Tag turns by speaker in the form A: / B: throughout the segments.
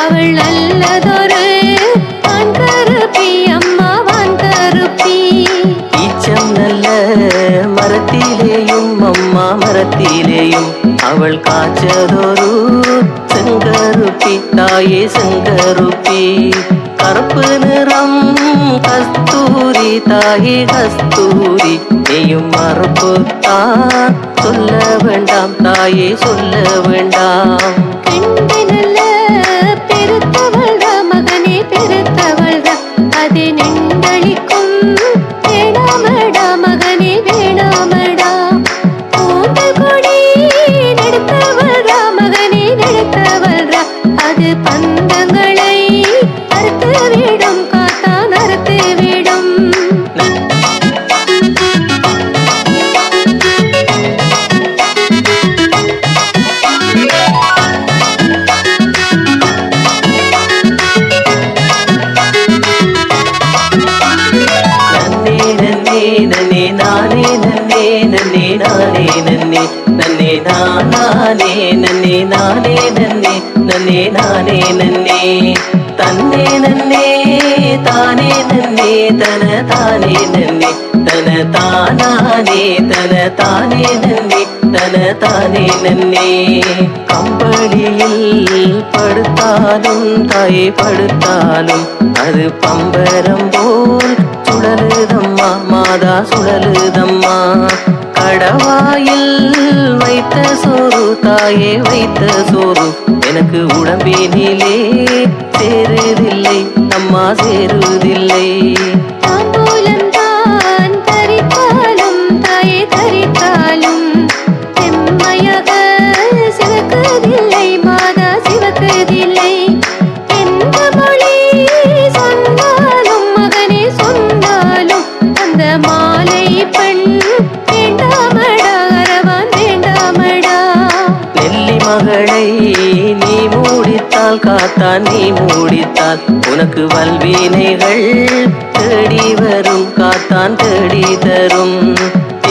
A: அவள் நல்லதொரு வான் கருப்பி அம்மா வான் கருப்பி
B: ஈச்சம் நல்ல மரத்திலேயும் அம்மா மரத்திலேயும் அவள் காய்ச்சதொரு செங்கருப்பி தாயே செங்கருப்பி. கருப்பு நிறம் கஸ்தூரி தாயே கஸ்தூரி. நீயும் மறுப்பு தான் சொல்ல வேண்டாம் தாயே சொல்ல வேண்டாம். நன்னே நானே நன்னே நானே நன்னே நன்னே நானே நன்னே. தன்னே நன்னே தானே நன்னே தன தானே நன்னே. தன தானானே தன தானே நன்னே தன தானே நன்னே. கம்பளியில் படுத்தாலும் தாயை படுத்தாலும் அது பம்பரம் போல் சுழலுதம்மா மாதா சுழலுதம்மா. கடவாயில் வைத்த சோறு தாயே வைத்த சோறு. எனக்கு உடம்பினிலே சேருதில்லை அம்மா சேருதில்லை. மூடித்தால் காத்தான் நீ மூடித்தால் உனக்கு வல்வினைகள் தேடி வரும். காத்தான் தேடி தரும்.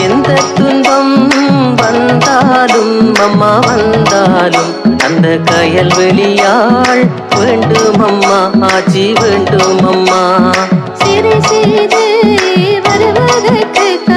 B: எந்த துன்பம் வந்தாலும் அம்மா வந்தாலும் அந்த கயல் வெளியாள் வேண்டும் அம்மா. ஆட்சி வேண்டும் அம்மா.
A: சிறு செய்து வருவதற்கு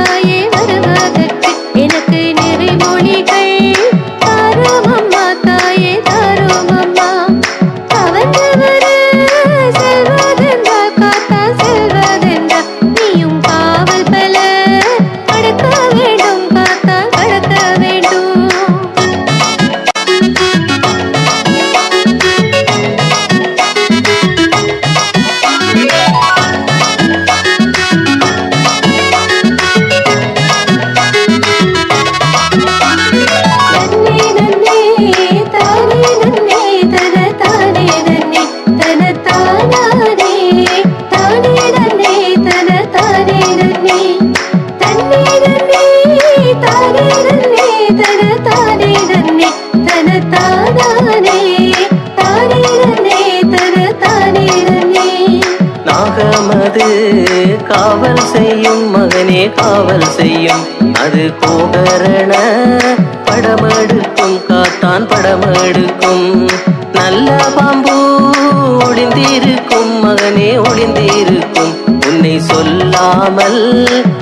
A: காவல்
B: செய்யும். அது கோகரண படமெடுக்கும் காத்தான் படமெடுக்கும். நல்ல பாம்பு ஒளிந்திருக்கும் மகனே ஒளிந்திருக்கும். உன்னை சொல்லாமல்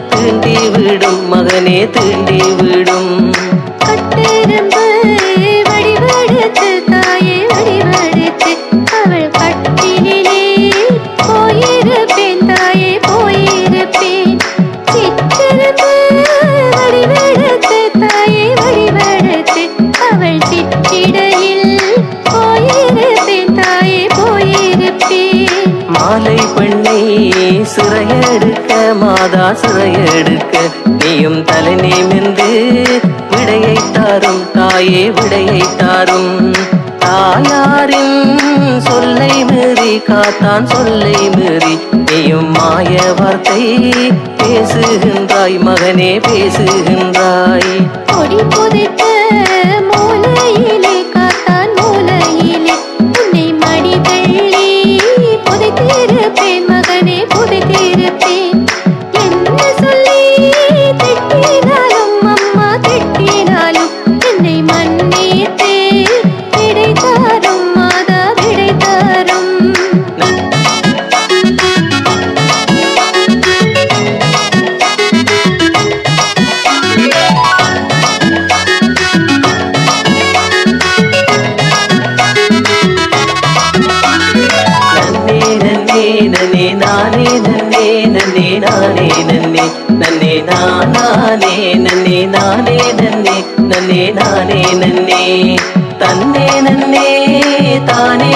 B: தீண்டி விடும் மகனே தீண்டி விடும் பெண்ணை சிறையெடுக்க மாதா சிறையெடுக்க நீயும் தலை நிமிர்ந்து விடையை தாரும் தாயே விடையை தாரும். தாயாரின் சொல்லை மீறி காத்தான் சொல்லை மீறி நீயும் மாய வார்த்தை பேசுகின்றாய் மகனே பேசுகின்றாய்.
A: నన్నే
B: నన్నే నానే నన్నే నానే నన్నే నన్నే నానే నన్నే తన్నే నన్నే తానే